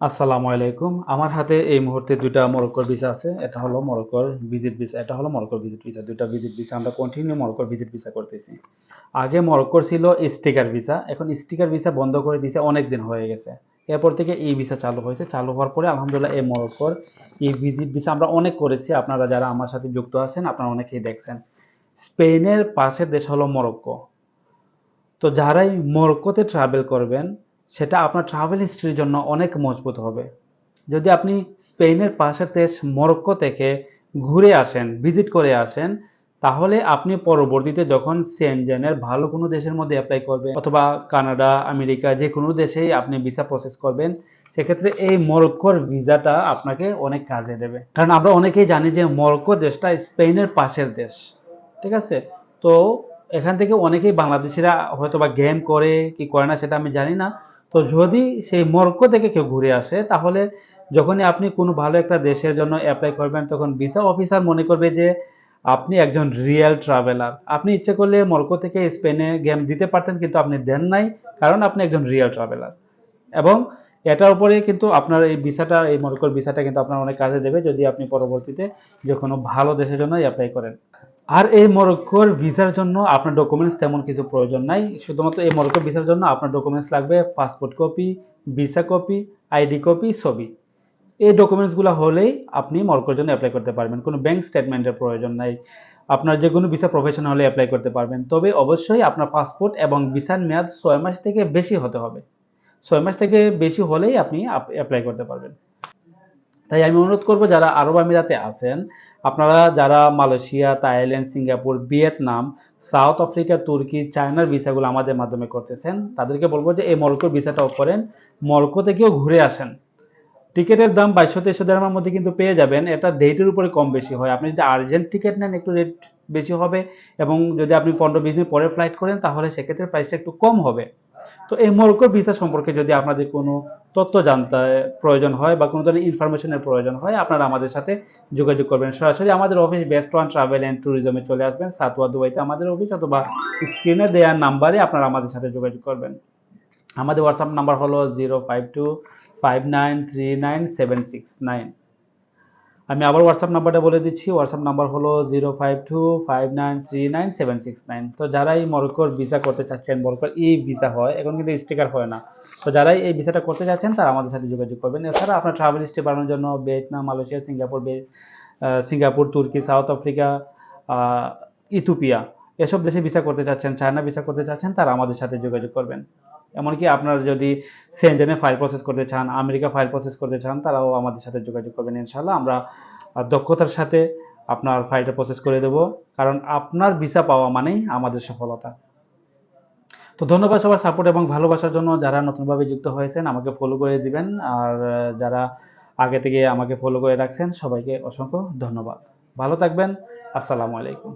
আসসালামু আলাইকুম। আমার হাতে এই মুহূর্তে দুটা মরক্কোর ভিসা আছে। এটা হলো মরক্কোর ভিজিট ভিসা, এটা হলো মরক্কোর ভিজিট ভিসা। দুইটা ভিজিট ভিসা, আমরা কন্টিনিউ মরক্কোর ভিজিট ভিসা করতেছি। আগে মরক্কোর ছিল স্টিকার ভিসা, এখন স্টিকার ভিসা বন্ধ করে দিয়েছে অনেক দিন হয়ে গেছে। এরপর থেকে এই ভিসা চালু হয়েছে। চালু হওয়ার পরে আলহামদুলিল্লাহ এই মরক্কোর এই ভিজিট ভিসা আমরা অনেক করেছি। আপনারা যারা আমার সাথে যুক্ত আছেন, আপনারা অনেকেই দেখছেন। স্পেনের পাশের দেশ হলো মরক্কো। তো যারাই মরক্কোতে ট্রাভেল করবেন সেটা আপনার ট্রাভেল হিস্ট্রির জন্য অনেক মজবুত হবে। যদি আপনি স্পেনের পাশের দেশ মরক্কো থেকে ঘুরে আসেন ভিজিট করে আসেন, তাহলে আপনি পরবর্তীতে যখন সেনজেনের ভালো কোনো দেশের মধ্যে অ্যাপ্লাই করবেন, অথবা কানাডা, আমেরিকা, যে কোনো দেশেই আপনি ভিসা প্রসেস করবেন, সেক্ষেত্রে এই মরক্কোর ভিসাটা আপনাকে অনেক কাজে দেবে। কারণ আমরা অনেকেই জানি যে মরক্কো দেশটা স্পেনের পাশের দেশ, ঠিক আছে? তো এখান থেকে অনেকেই বাংলাদেশিরা হয়তো বা গেম করে কি করে না সেটা আমি জানি না তো যদি সেই মরক্কো থেকে কেউ ঘুরে আসে, তাহলে যখনই আপনি কোনো ভালো একটা দেশের জন্য অ্যাপ্লাই করবেন, তখন ভিসা অফিসার মনে করবে যে আপনি একজন রিয়েল ট্রাভেলার আপনি ইচ্ছে করলে মরক্কো থেকে স্পেনে গেম দিতে পারতেন, কিন্তু আপনি দেন নাই, কারণ আপনি একজন রিয়েল ট্রাভেলার এবং এটার উপরে কিন্তু আপনার এই ভিসাটা এই মরক্কোর ভিসাটা কিন্তু আপনার অনেক কাজে দেবে, যদি আপনি পরবর্তীতে যে কোনো ভালো দেশের জন্য অ্যাপ্লাই করেন। আর এই মরক্কোর ভিসার জন্য আপনার ডকুমেন্টস তেমন কিছু প্রয়োজন নাই। শুধুমাত্র এই মরক্কোর ভিসার জন্য আপনার ডকুমেন্টস লাগবে passport copy visa copy ID copy ছবি। এই ডকুমেন্টসগুলো হলেই আপনি মরক্কোর জন্য অ্যাপ্লাই করতে পারবেন। কোনো ব্যাংক স্টেটমেন্টের প্রয়োজন নাই। আপনার যে কোনো ভিসা প্রফেশন হলে অ্যাপ্লাই করতে পারবেন। তবে অবশ্যই আপনার পাসপোর্ট এবং ভিসার মেয়াদ ছয় মাস থেকে বেশি হতে হবে। ছয় মাস থেকে বেশি হলেই আপনি অ্যাপ্লাই করতে পারবেন। তাই আমি অনুরোধ করব যারা আরব আমিরাতে আছেন, আপনারা যারা Malaysia, Thailand, Singapore, Vietnam, South Africa, Turkey, চায়নার ভিসাগুলো আমাদের মাধ্যমে করতেছেন, তাদেরকে বলব যে এই মরক্কোর ভিসাটাও করেন মরক্কো থেকেও ঘুরে আসেন। টিকিটের দাম বাইশশো তেইশশো দেড়ামের মধ্যে কিন্তু পেয়ে যাবেন, এটা ডেটের উপরে কম বেশি হয়। আপনি যদি আর্জেন্ট টিকিট নেন, একটু রেট বেশি হবে, এবং যদি আপনি পনেরো বিশ দিন পরে ফ্লাইট করেন, তাহলে সেক্ষেত্রে প্রাইসটা একটু কম হবে। তো এই মরক্কো ভিসা সম্পর্কে যদি আপনাদের কোনো তথ্য জানতে প্রয়োজন হয় বা কোনো ধরনের ইনফরমেশনের প্রয়োজন হয়, আপনারা আমাদের সাথে যোগাযোগ করবেন। সরাসরি আমাদের office best one travel and ট্যুরিজমে চলে আসবেন, সাতোয়া দুবাইতে আমাদের অফিস অথবা স্ক্রিনে দেওয়ার নাম্বারে আপনারা আমাদের সাথে যোগাযোগ করবেন। আমাদের হোয়াটসঅ্যাপ নাম্বার হলো zero five two five nine three nine seven six nine আমি আবার হোয়াটসঅ্যাপ নাম্বারটা বলে দিচ্ছি হোয়াটসঅ্যাপ নাম্বার হলো zero five two five nine three nine seven six nine তো যারাই মরক্কোর ভিসা করতে চাচ্ছেন, মরক্কোর ই ভিসা হয়, এখন কিন্তু স্টিকার হয় না। তো যারাই এই ভিসাটা করতে চাচ্ছেন তারা আমাদের সাথে যোগাযোগ করবেন। এছাড়া আপনার ট্রাভেল হিস্ট্রি বাড়ানোর জন্য Vietnam Malaysia Singapore Singapore Turkey South Africa ah, Ethiopia এসব দেশে ভিসা করতে চাচ্ছেন চায়না ভিসা করতে চাচ্ছেন তারা আমাদের সাথে যোগাযোগ করবেন। এমনকি আপনারা যদি সেনজেনে ফাইল প্রসেস করতে চান আমেরিকা ফাইল প্রসেস করতে চান তারাও আমাদের সাথে যোগাযোগ করবেন ইনশাল্লাহ আমরা দক্ষতার সাথে আপনার ফাইলটা প্রসেস করে দেব। কারণ আপনার ভিসা পাওয়া মানেই আমাদের সফলতা। তো ধন্যবাদ সবার সাপোর্ট এবং ভালোবাসার জন্য যারা নতুনভাবে যুক্ত হয়েছেন, আমাকে ফলো করে দিবেন। আর যারা আগে থেকে আমাকে ফলো করে রাখছেন, সবাইকে অসংখ্য ধন্যবাদ। ভালো থাকবেন। আসসালামু আলাইকুম।